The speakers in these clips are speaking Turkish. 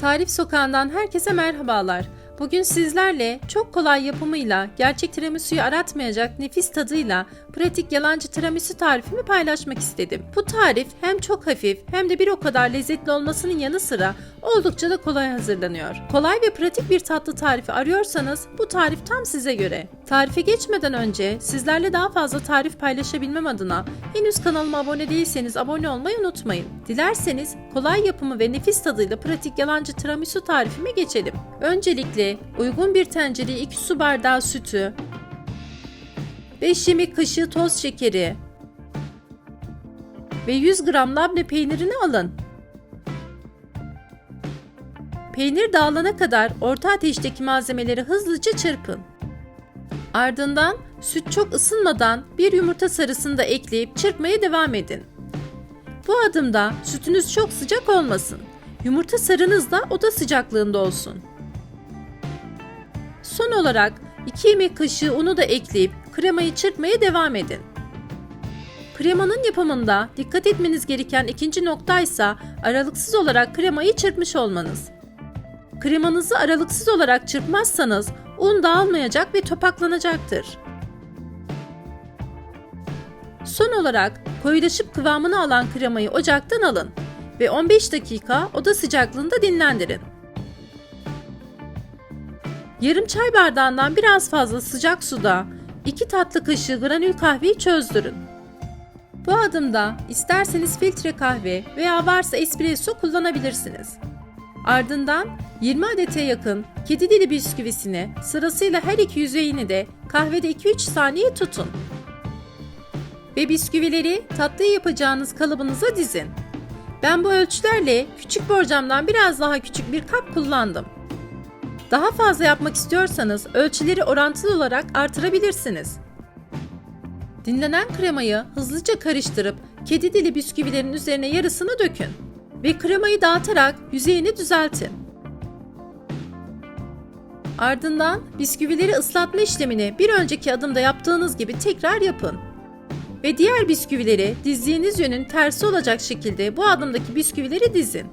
Tarif Sokağı'ndan herkese merhabalar. Bugün sizlerle çok kolay yapımıyla, gerçek tiramisu'yu aratmayacak nefis tadıyla pratik yalancı tiramisu tarifimi paylaşmak istedim. Bu tarif hem çok hafif hem de bir o kadar lezzetli olmasının yanı sıra oldukça da kolay hazırlanıyor. Kolay ve pratik bir tatlı tarifi arıyorsanız bu tarif tam size göre. Tarife geçmeden önce sizlerle daha fazla tarif paylaşabilmem adına henüz kanalıma abone değilseniz abone olmayı unutmayın. Dilerseniz kolay yapımı ve nefis tadıyla pratik yalancı tiramisu tarifime geçelim. Öncelikle uygun bir tencereye 2 su bardağı sütü, 5 yemek kaşığı toz şekeri ve 100 gram labne peynirini alın. Peynir dağılana kadar orta ateşteki malzemeleri hızlıca çırpın. Ardından süt çok ısınmadan bir yumurta sarısını da ekleyip çırpmaya devam edin. Bu adımda sütünüz çok sıcak olmasın. Yumurta sarınız da oda sıcaklığında olsun. Son olarak 2 yemek kaşığı unu da ekleyip kremayı çırpmaya devam edin. Kremanın yapımında dikkat etmeniz gereken ikinci nokta ise aralıksız olarak kremayı çırpmış olmanız. Kremanızı aralıksız olarak çırpmazsanız un dağılmayacak ve topaklanacaktır. Son olarak koyulaşıp kıvamını alan kremayı ocaktan alın ve 15 dakika oda sıcaklığında dinlendirin. Yarım çay bardağından biraz fazla sıcak suda 2 tatlı kaşığı granül kahveyi çözdürün. Bu adımda isterseniz filtre kahve veya varsa espresso kullanabilirsiniz. Ardından 20 adete yakın kedi dili bisküvisini sırasıyla her iki yüzeyini de kahvede 2-3 saniye tutun. Ve bisküvileri tatlıyı yapacağınız kalıbınıza dizin. Ben bu ölçülerle küçük borcamdan biraz daha küçük bir kap kullandım. Daha fazla yapmak istiyorsanız ölçüleri orantılı olarak artırabilirsiniz. Dinlenen kremayı hızlıca karıştırıp kedi dili bisküvilerin üzerine yarısını dökün ve kremayı dağıtarak yüzeyini düzeltin. Ardından bisküvileri ıslatma işlemini bir önceki adımda yaptığınız gibi tekrar yapın. Ve diğer bisküvileri dizdiğiniz yönün tersi olacak şekilde bu adımdaki bisküvileri dizin.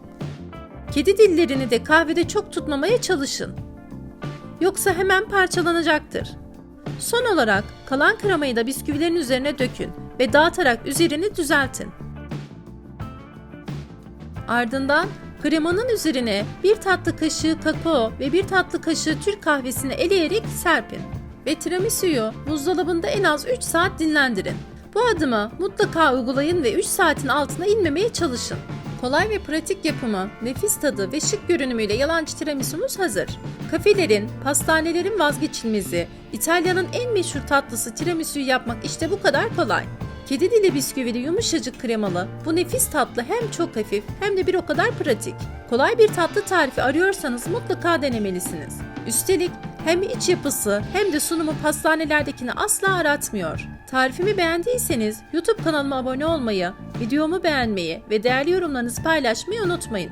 Kedi dillerini de kahvede çok tutmamaya çalışın. Yoksa hemen parçalanacaktır. Son olarak kalan kremayı da bisküvilerin üzerine dökün ve dağıtarak üzerini düzeltin. Ardından kremanın üzerine bir tatlı kaşığı kakao ve bir tatlı kaşığı Türk kahvesini eleyerek serpin. Ve tiramisu'yu buzdolabında en az 3 saat dinlendirin. Bu adımı mutlaka uygulayın ve 3 saatin altına inmemeye çalışın. Kolay ve pratik yapımı, nefis tadı ve şık görünümüyle yalancı tiramisu'muz hazır. Kafelerin, pastanelerin vazgeçilmezi, İtalya'nın en meşhur tatlısı tiramisu'yu yapmak işte bu kadar kolay. Kedi dili bisküvili yumuşacık kremalı, bu nefis tatlı hem çok hafif hem de bir o kadar pratik. Kolay bir tatlı tarifi arıyorsanız mutlaka denemelisiniz. Üstelik hem iç yapısı hem de sunumu pastanelerdekini asla aratmıyor. Tarifimi beğendiyseniz YouTube kanalıma abone olmayı, videomu beğenmeyi ve değerli yorumlarınızı paylaşmayı unutmayın.